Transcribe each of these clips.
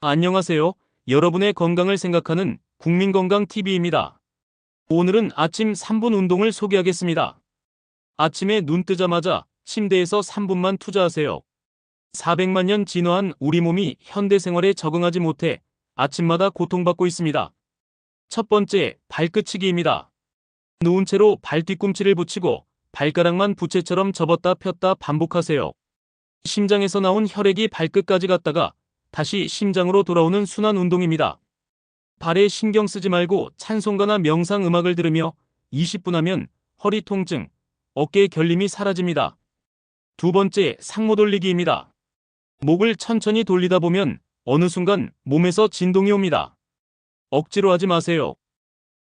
안녕하세요. 여러분의 건강을 생각하는 국민건강TV입니다. 오늘은 아침 3분 운동을 소개하겠습니다. 아침에 눈 뜨자마자 침대에서 3분만 투자하세요. 400만 년 진화한 우리 몸이 현대 생활에 적응하지 못해 아침마다 고통받고 있습니다. 첫 번째, 발끝치기입니다. 누운 채로 발 뒤꿈치를 붙이고 발가락만 부채처럼 접었다 폈다 반복하세요. 심장에서 나온 혈액이 발끝까지 갔다가 다시 심장으로 돌아오는 순환 운동입니다. 발에 신경 쓰지 말고 찬송가나 명상 음악을 들으며 20분 하면 허리 통증, 어깨 결림이 사라집니다. 두 번째, 상모 돌리기입니다. 목을 천천히 돌리다 보면 어느 순간 몸에서 진동이 옵니다. 억지로 하지 마세요.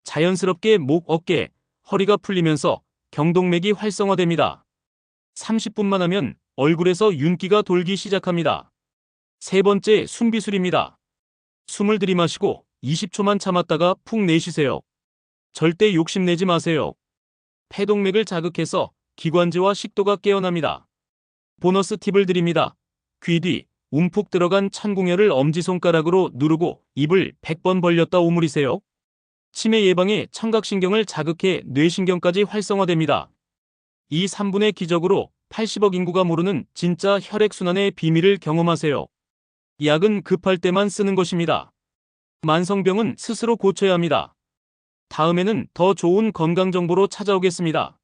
자연스럽게 목, 어깨, 허리가 풀리면서 경동맥이 활성화됩니다. 30분만 하면 얼굴에서 윤기가 돌기 시작합니다. 세 번째, 숨비술입니다. 숨을 들이마시고 20초만 참았다가 푹 내쉬세요. 절대 욕심내지 마세요. 폐동맥을 자극해서 기관지와 식도가 깨어납니다. 보너스 팁을 드립니다. 귀 뒤 움푹 들어간 천궁혈을 엄지손가락으로 누르고 입을 100번 벌렸다 오므리세요. 치매 예방에 청각신경을 자극해 뇌신경까지 활성화됩니다. 이 3분의 기적으로 80억 인구가 모르는 진짜 혈액순환의 비밀을 경험하세요. 약은 급할 때만 쓰는 것입니다. 만성병은 스스로 고쳐야 합니다. 다음에는 더 좋은 건강 정보로 찾아오겠습니다.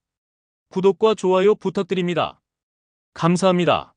구독과 좋아요 부탁드립니다. 감사합니다.